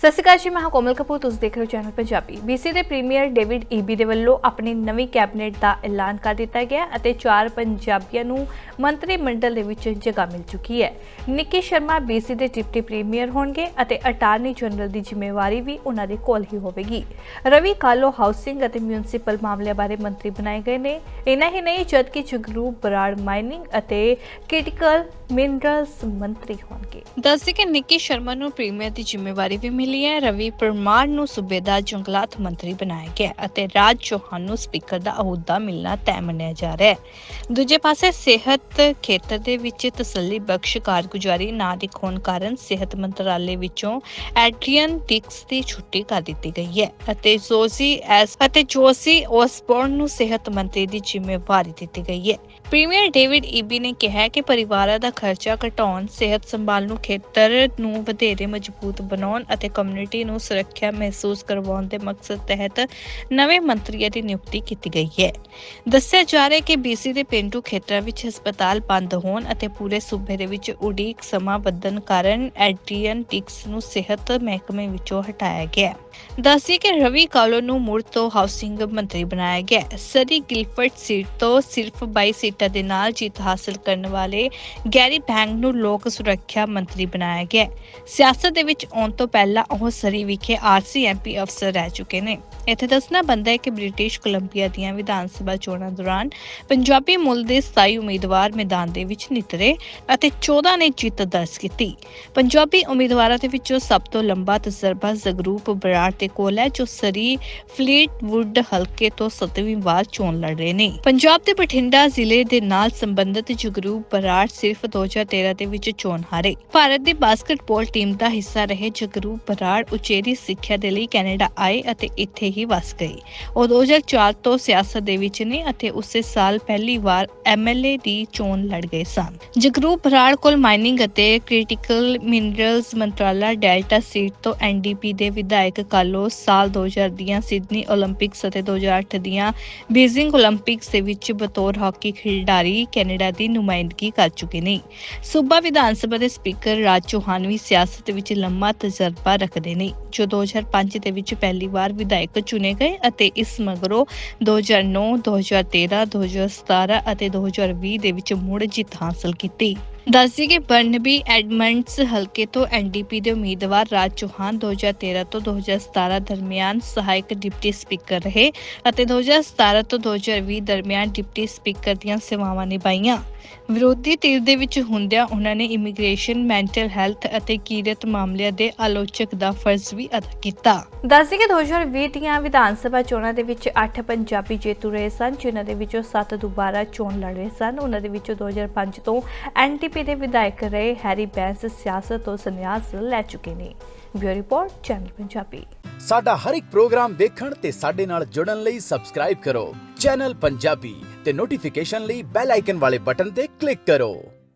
ਸਤਿ ਸ਼੍ਰੀ ਅਕਾਲ ਜੀ, ਮੈਂ ਹਾਂ ਕੋਮਲ ਕਪੂਰ, ਤੁਸੀਂ ਦੇਖ ਰਹੇ ਹੋ ਚੈਨਲ ਪੰਜਾਬੀ। ਬੀਸੀ ਦੇ ਪ੍ਰੀਮੀਅਰ ਡੇਵਿਡ ਈਬੀ ਦੇ ਵੱਲੋਂ ਆਪਣੀ ਨਵੀਂ ਕੈਬਨਿਟ ਦਾ ਐਲਾਨ ਕਰ ਦਿੱਤਾ ਗਿਆ ਅਤੇ ਚਾਰ ਪੰਜਾਬੀਆਂ ਨੂੰ ਮੰਤਰੀ ਮੰਡਲ ਦੇ ਵਿੱਚ ਜਗ੍ਹਾ ਮਿਲ ਚੁੱਕੀ ਹੈ। ਨਿੱਕੀ ਸ਼ਰਮਾ ਬੀਸੀ ਦੇ ਡਿਪਟੀ ਪ੍ਰੀਮੀਅਰ ਹੋਣਗੇ ਅਤੇ ਅਟਾਰਨੀ ਜਨਰਲ ਦੀ ਜ਼ਿੰਮੇਵਾਰੀ ਵੀ ਉਹਨਾਂ ਦੇ ਕੋਲ ਹੀ ਹੋਵੇਗੀ। ਰਵੀ ਕਾਲੋ ਹਾਊਸਿੰਗ ਅਤੇ ਮਿਊਨਿਸਪਲ ਮਾਮਲਿਆਂ ਬਾਰੇ ਮੰਤਰੀ ਬਣਾਏ ਗਏ ਨੇ। ਇਨਾ ਹੀ ਨਹੀਂ, ਜਦਕਿ ਜਗਰੂਪ ਬਰਾੜ ਮਾਈਨਿੰਗ ਅਤੇ ਕ੍ਰਿਟੀਕਲ ਮਿਨਰਲਸ ਮੰਤਰੀ ਹੋਣਗੇ। ਦੱਸਦੇ ਕਿ ਨਿੱਕੀ ਸ਼ਰਮਾ ਨੂੰ ਪ੍ਰੀਮੀਅਰ ਦੀ ਜ਼ਿੰਮੇਵਾਰੀ ਵੀ ਮਿਲੀ ਹੈ। ਰਵੀ ਪਰਮਾਰ ਨੂੰ ਸੂਬੇਦਾਰ ਜੰਗਲਾਤ ਮੰਤਰੀ ਬਣਾਇਆ ਗਿਆ ਅਤੇ ਰਾਜ ਚੌਹਾਨ ਨੂੰ ਸਪੀਕਰ ਦਾ ਅਹੁਦਾ ਮਿਲਣਾ ਤੈਅ ਮੰਨਿਆ ਜਾ ਰਿਹਾ ਹੈ। ਦੂਜੇ ਪਾਸੇ ਸਿਹਤ ਖੇਤਰ ਦੇ ਵਿੱਚ ਤਸੱਲੀ ਬਖਸ਼ ਕਾਰਗੁਜ਼ਾਰੀ ਨਾ ਦਿਖਾਉਣ ਕਾਰਨ ਸਿਹਤ ਮੰਤਰਾਲੇ ਵਿੱਚੋਂ ਐਡਰੀਅਨ ਟਿਕਸ ਦੀ ਛੁੱਟੀ ਕਰ ਦਿੱਤੀ ਗਈ ਹੈ ਅਤੇ ਜ਼ੋਜ਼ੀ ਐਸ ਅਤੇ ਜੋਸੀ ਓਸਬੋਰਨ ਨੂੰ ਸਿਹਤ ਮੰਤਰੀ ਦੀ ਜ਼ਿੰਮੇਵਾਰੀ ਦਿੱਤੀ ਗਈ ਹੈ। ਪ੍ਰੀਮੀਅਰ ਡੇਵਿਡ ਈਬੀ ਨੇ ਕਿਹਾ ਕਿ ਪਰਿਵਾਰਾਂ ਦਾ ਖਰਚਾ ਘਟਾਉਣ, ਸਿਹਤ ਸੰਭਾਲ ਨੂੰ ਖੇਤਰ ਨੂੰ ਵਧੇਰੇ ਮਜ਼ਬੂਤ ਬਣਾਉਣ ਅਤੇ ਕਮਿਊਨਿਟੀ ਨੂੰ ਸੁਰੱਖਿਆ ਮਹਿਸੂਸ ਕਰਵਾਉਣ ਦੇ ਮਕਸਦ ਤਹਿਤ ਨਵੇਂ ਮੰਤਰੀਆਂ ਦੀ ਨਿਯੁਕਤੀ ਕੀਤੀ ਗਈ ਹੈ। ਦੱਸਿਆ ਜਾ ਰਿਹਾ ਕਿ ਬੀਸੀ ਦੇ ਪਿੰਡੂ ਖੇਤਰਾਂ ਵਿੱਚ ਹਸਪਤਾਲ ਬੰਦ ਹੋਣ ਅਤੇ ਪੂਰੇ ਸੂਬੇ ਦੇ ਵਿੱਚ ਉਡੀਕ ਸਮਾਂ ਵਧਣ ਕਾਰਨ ਐਡਰੀਅਨ ਟਿਕਸ ਨੂੰ ਸਿਹਤ ਮਹਿਕਮੇ ਵਿੱਚੋਂ ਹਟਾਇਆ ਗਿਆ ਹੈ। ਦੱਸੀ ਕਿ ਰਵੀ ਕਾਲੋ ਨੂੰ ਮੁੜ ਤੋਂ ਹਾਊਸਿੰਗ ਮੰਤਰੀ ਬਣਾਇਆ ਗਿਆ ਸਰੀ ਗਿਲਫਰਡ ਸੀਟ ਤੋਂ ਸਿਰਫ 22 ਸੀਟ ਦੇ ਨਾਲ ਜਿੱਤ ਹਾਸਲ ਕਰਨ ਵਾਲੇ ਗੈਰੀ ਬੈਂਗ ਨੂੰ ਲੋਕ ਸੁਰੱਖਿਆ ਮੰਤਰੀ ਬਣਾਇਆ ਗਿਆ ਹੈ। ਸਿਆਸਤ ਦੇ ਵਿੱਚ ਆਉਣ ਤੋਂ ਪਹਿਲਾਂ ਉਹ ਸਰੀ ਵਿਖੇ ਆਰਸੀਐਮਪੀ ਅਫਸਰ ਰਹਿ ਚੁੱਕੇ ਨੇ। ਇੱਥੇ ਦੱਸਣਾ ਬੰਦਾ ਹੈ ਕਿ ਬ੍ਰਿਟਿਸ਼ ਕੋਲੰਬੀਆ ਦੀਆਂ ਵਿਧਾਨ ਸਭਾ ਚੋਣਾਂ ਦੌਰਾਨ ਪੰਜਾਬੀ ਮੁੱਲ ਦੇ 27 ਉਮੀਦਵਾਰ ਮੈਦਾਨ ਦੇ ਵਿੱਚ ਨਿਤਰੇ ਅਤੇ 14 ਨੇ ਜਿੱਤ ਦਰਜ ਕੀਤੀ। ਪੰਜਾਬੀ ਉਮੀਦਵਾਰਾਂ ਦੇ ਵਿੱਚੋਂ ਸਭ ਤੋਂ ਲੰਬਾ ਤਜਰਬਾ ਜ਼ਗਰੂਪ ਬਰਾੜ ਦੇ ਕੋਲ ਹੈ, ਜੋ ਸਰੀ ਫਲੀਟਵੁੱਡ ਹਲਕੇ ਤੋਂ 7ਵੀਂ ਵਾਰ ਚੋਣ ਲੜ ਰਹੇ ਨੇ। ਪੰਜਾਬ ਦੇ ਬਠਿੰਡਾ ਜ਼ਿਲ੍ਹੇ ਦੇ ਨਾਲ ਸੰਬੰਧਿਤ ਜਗਰੂ ਬਰਾੜ ਸਿਰਫ 2013 ਦੇ ਵਿੱਚ ਚੋਣ ਹਾਰੇ। ਭਾਰਤ ਦੀ ਬਾਸਕਟਬਾਲ ਟੀਮ ਦਾ ਹਿੱਸਾ ਰਹੇ ਜਗਰੂ ਬਰਾੜ ਉਚੇਰੀ ਸਿੱਖਿਆ ਦੇ ਲਈ ਕੈਨੇਡਾ ਆਏ ਅਤੇ ਇੱਥੇ ਹੀ ਵਸ ਗਏ। ਉਹ 2004 ਤੋਂ ਸਿਆਸਤ ਦੇ ਵਿੱਚ ਨੇ ਅਤੇ ਉਸੇ ਸਾਲ ਪਹਿਲੀ ਵਾਰ ਐਮਐਲਏ ਦੀ ਚੋਣ ਲੜ ਗਏ ਸਨ। ਜਗਰੂ ਬਰਾੜ ਕੋਲ ਮਾਈਨਿੰਗ ਅਤੇ ਕ੍ਰਿਟੀਕਲ ਮਿਨਰਲਸ ਮੰਤਰਾਲਾ ਡੈਲਟਾ ਸੀਟ ਤੋਂ ਐਨਡੀਪੀ ਦੇ ਵਿਧਾਇਕ ਕਾਲੋ ਸਾਲ 2000 ਦੀਆਂ ਸਿਡਨੀ 올림픽ਸ ਅਤੇ 2008 ਦੀਆਂ ਬੀਜ਼ਿੰਗ 올림픽ਸ ਦੇ ਵਿੱਚ ਬਤੌਰ ਹਾਕੀ ਖੇਡ ਖਿਡਾਰੀ ਕੈਨੇਡਾ ਦੀ ਨੁਮਾਇੰਦਗੀ ਕਰ ਚੁੱਕੇ ਨੇ। ਸੂਬਾ ਵਿਧਾਨ ਸਭਾ ਦੇ ਸਪੀਕਰ ਰਾਜ ਚੌਹਾਨ ਵੀ ਸਿਆਸਤ ਵਿੱਚ ਲੰਮਾ ਤਜਰਬਾ ਰੱਖਦੇ ਨੇ। ਜੋ 2005 ਦੇ ਵਿੱਚ ਪਹਿਲੀ ਵਾਰ ਵਿਧਾਇਕ ਚੁਣੇ ਗਏ ਅਤੇ ਇਸ ਮਗਰੋਂ 2009 2013 2017 ਅਤੇ 2020 ਦੇ ਵਿੱਚ ਮੁੜ ਜਿੱਤ ਹਾਸਲ ਕੀਤੀ। ਦੱਸਦੀ ਕਿ ਬਰਨਬੀ ਐਡਮੰਡਸ ਹਲਕੇ ਤੋਂ ਐਨਡੀਪੀ ਦੇ ਉਮੀਦਵਾਰ ਰਾਜ ਚੌਹਾਨ 2013 ਤੋਂ 2017 ਦਰਮਿਆਨ ਸਹਾਇਕ ਡਿਪਟੀ ਸਪੀਕਰ ਰਹੇ ਅਤੇ 2017 ਤੋਂ 2020 ਦਰਮਿਆਨ ਡਿਪਟੀ ਸਪੀਕਰ ਦੀਆਂ ਸੇਵਾਵਾਂ ਨਿਭਾਈਆਂ। ਵਿਰੋਧੀ ਧਿਰ ਦੇ ਵਿੱਚ ਹੁੰਦਿਆਂ ਉਹਨਾਂ ਨੇ ਇਮੀਗ੍ਰੇਸ਼ਨ, ਮੈਂਟਲ ਹੈਲਥ ਅਤੇ ਕੀਰਤ ਮਾਮਲਿਆਂ ਦੇ ਆਲੋਚਕ ਦਾ ਫਰਜ਼ ਵੀ ਅਦਾ ਕੀਤਾ। ਦੱਸਦੇ ਕਿ 2020 ਦੀਆਂ ਵਿਧਾਨ ਸਭਾ ਚੋਣਾਂ ਦੇ ਵਿੱਚ 8 ਪੰਜਾਬੀ ਜੇਤੂ ਰਹੇ ਸਨ, ਜਿਨ੍ਹਾਂ ਦੇ ਵਿੱਚੋਂ 7 ਦੁਬਾਰਾ ਚੋਣ ਲੜ ਰਹੇ ਸਨ। ਉਹਨਾਂ ਦੇ ਵਿੱਚੋਂ 2005 ਤੋਂ ਐਨਟੀਪੀ ਦੇ ਵਿਧਾਇਕ ਰਹੇ ਹੈਰੀ ਬੈਂਸ ਸਿਆਸਤ ਤੋਂ ਸੰਨਿਆਸ ਲੈ ਚੁੱਕੇ ਨੇ। Bureau report, channel Punjabi. ਸਾਡਾ ਹਰ ਇੱਕ ਪ੍ਰੋਗਰਾਮ ਦੇਖਣ ਤੇ ਸਾਡੇ ਨਾਲ ਜੁੜਨ ਲਈ ਸਬਸਕ੍ਰਾਈਬ ਕਰੋ। ਚੈਨਲ ਪੰਜਾਬੀ ਤੇ ਨੋਟੀਫਿਕੇਸ਼ਨ ਲਈ ਬੈਲ ਆਈਕਨ ਵਾਲੇ ਬਟਨ ਤੇ ਕਲਿੱਕ ਕਰੋ।